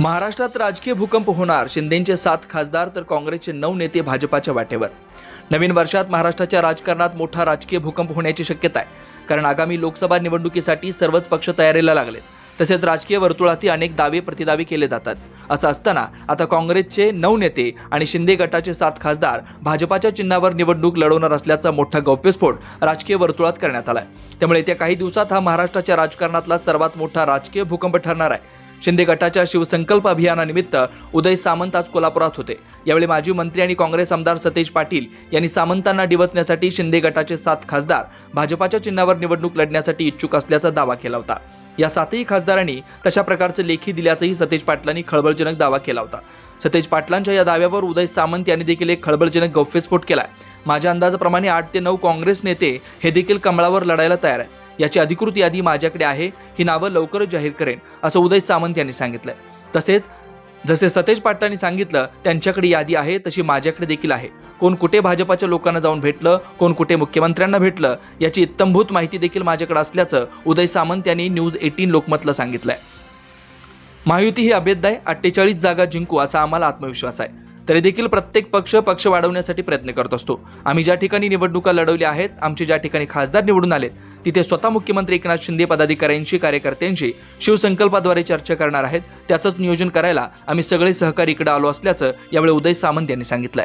महाराष्ट्रात राजकीय भूकंप होणार. शिंदेचे सात खासदार तर काँग्रेसचे नऊ नेते भाजपाच्या वाटेवर. नवीन वर्षात महाराष्ट्राच्या राजकारणात मोठा राजकीय भूकंप होण्याची शक्यता आहे. कारण आगामी लोकसभा निवडणुकीसाठी सर्वच पक्ष तयारीला लागलेत. तसेच राजकीय वर्तुळातही अनेक दावे प्रतिदावे केले जातात. असं असताना आता काँग्रेसचे नऊ नेते आणि शिंदे गटाचे सात खासदार भाजपाच्या चिन्हावर निवडणूक लढवणार असल्याचा मोठा गौप्यस्फोट राजकीय वर्तुळात करण्यात आलाय. त्यामुळे येत्या काही दिवसात हा महाराष्ट्राच्या राजकारणातला सर्वात मोठा राजकीय भूकंप ठरणार आहे. शिंदे गटाच्या शिवसंकल्प अभियानानिमित्त उदय सामंत आज कोल्हापुरात होते. यावेळी माजी मंत्री आणि काँग्रेस आमदार सतेज पाटील यांनी सामंतांना डिवचण्यासाठी शिंदे गटाचे सात खासदार भाजपाच्या चिन्हावर निवडणूक लढण्यासाठी इच्छुक असल्याचा दावा केला होता. या सातही खासदारांनी तशा प्रकारचे लेखी दिल्याचंही सतेज पाटलांनी खळबळजनक दावा केला होता. सतेज पाटलांच्या या दाव्यावर उदय सामंत यांनी देखील एक खळबळजनक गौफ्यस्फोट केलाय. माझ्या अंदाजाप्रमाणे आठ ते नऊ काँग्रेस नेते हे देखील कमळावर लढायला तयार आहे याची अधिकृत यादी माझ्याकडे आहे. ही नावं लवकरच जाहीर करेन असं उदय सामंत यांनी सांगितलं. तसेच जसे सतेज पाटलांनी सांगितलं त्यांच्याकडे यादी आहे तशी माझ्याकडे देखील आहे. कोण कुठे भाजपाच्या लोकांना जाऊन भेटलं कोण कुठे मुख्यमंत्र्यांना भेटलं याची इत्तमभूत माहिती देखील माझ्याकडे असल्याचं उदय सामंत यांनी न्यूज एटीन लोकमतला सांगितलंय. महायुती ही अभेद्य आहे अठ्ठेचाळीस जागा जिंकू असा आम्हाला आत्मविश्वास आहे. तरी देखील प्रत्येक पक्ष पक्ष वाढवण्यासाठी प्रयत्न करत असतो. आम्ही ज्या ठिकाणी निवडणुका लढवल्या आहेत आमचे ज्या ठिकाणी खासदार निवडून आलेत तिथे स्वतः मुख्यमंत्री एकनाथ शिंदे पदाधिकाऱ्यांशी कार्यकर्त्यांशी शिवसंकल्पाद्वारे चर्चा करणार आहेत. त्याचंच नियोजन करायला आम्ही सगळे सहकारी इकडे आलो असल्याचं यावेळी उदय सामंत यांनी सांगितलं